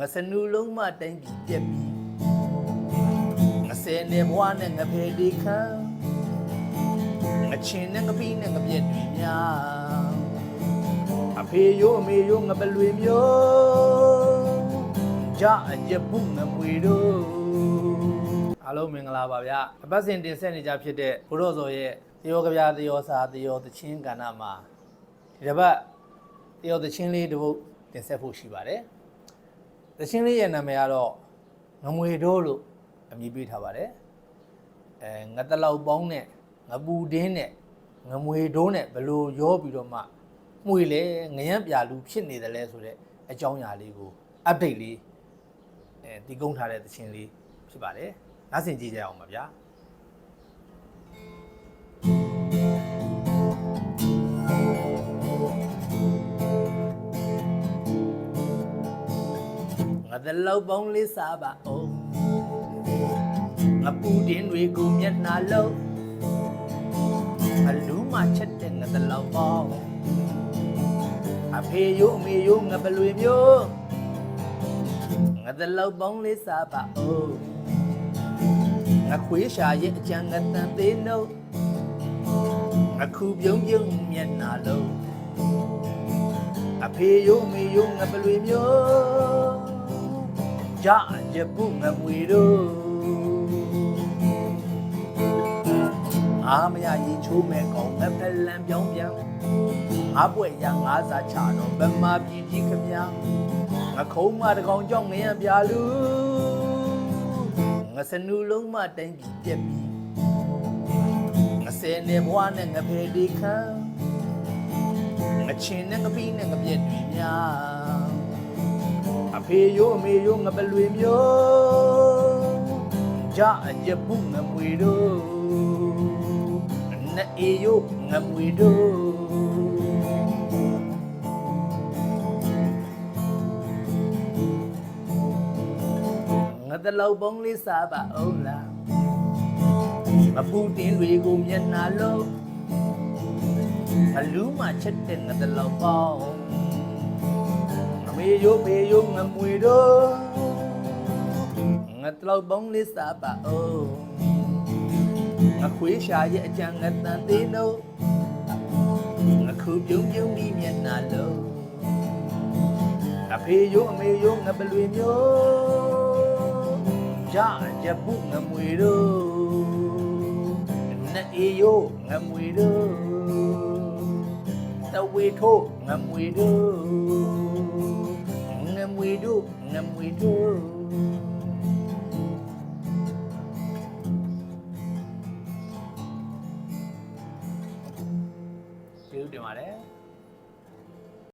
ငါစနူလုံးမတိုင်းပြီးပြက်ပြီးငါဆယ်နေဘွားနဲ့ငါဖေဒီခံငါချင်းနဲ့ငါပြီးနဲ့ငါပြက်တွေများအဖေရိုးအမေရိုးငါဘလွေမျိုးကြအကျပုငါမွေတို့အားလုံးမင်္ဂလာပါဗျာအပတ်စဉ်တင်ဆက်နေကြဖြစ်တဲ့ဘုရောစောရဲ့တယောကဗျာတယောစာတယောတချင်းကဏ္ဍမှာဒီတစ်ပတ်တယောတချင်းလေးတစ်ပုဒ်တင်ဆက်ဖို့ရှိပါတယ် သချင်းလေးရဲ့နာမည်ကတော့ငမွေတိုးလို့အမည်ပေးထားပါတယ်အဲငတလောက်ပေါင်းနဲ့ငပူတင်းနဲ့ငမွေတိုးနဲ့ဘယ်လို့ရောပြီးတော့မှမှုရလေငရမ်းပြလူဖြစ်နေတယ်လဲဆိုတော့အကြောင်းအရာလေးကို update လေးအဲတီးကုန်းထားတဲ့သချင်းလေးဖြစ်ပါတယ်နားဆင်ကြည့်ကြအောင်ပါဗျာ ငတလောက်ပေါင်းလေးစားပါအောင်ငပူတင်းတွေကိုမျက်နှာလုံးအလူးမှချက်တဲ့ငတလောက်ပေါင်းအဖေရိုးအမေရိုးငပလွေမျိုးငတလောက်ပေါင်းလေးစားပါအောင်ငခွေးရှာရဲ့အကြံငတန်သေးနှုတ်အခုပြုံးပြုံးမျက်နှာလုံးအဖေရိုးအမေရိုးငပလွေမျိုး ကြရပုငမွေတို့အာမရရင်ချိုးမဲ့ကောင်ငဖလန်ပြောင်းပြန်ငါပွက်ရငါစားချတော့ဗမာပြည်ကြီးခမငါခုံးမတကောင်ကြောင့်ငရံပြလူငါစနူလုံးမတိုင်းပြီးပြက်ပြီးငါဆယ်နေဘွားနဲ့ငဖေဒီခံငါချင်းနဲ့ငပီးနဲ့ငပြက်တွေများ အဖေရိုးအမေရိုးငပလွေမျိုးကြအကျပုငမွေတို့နဲ့အေရိုးငမွေတို့ငါတလောက်ပေါင်းလေးစားပါအောင်လားမပူတင်တွေကိုမျက်နှာလုံးအလူးမှချက်တဲ့ငါတလောက်ပေါင်းအ မေရိုးမေရိုးငမွေတို့ငါတလောက်ပေါင်းလေးစားပါအောင်ငါခွေးရှာရဲ့အကြံငါတန်သေးလို့ငါခုပြုံးပြုံးပြီးမျက်နှာလုံးအဖေရိုးအမေရိုးငါဘလွေမျိုးကြကြပုငမွေတို့နဲ့အေရိုးငမွေတို့တဝေထိုးငမွေတို့င မွေတို့ငမွေတို့ကျေးဇူးတင်ပါတယ်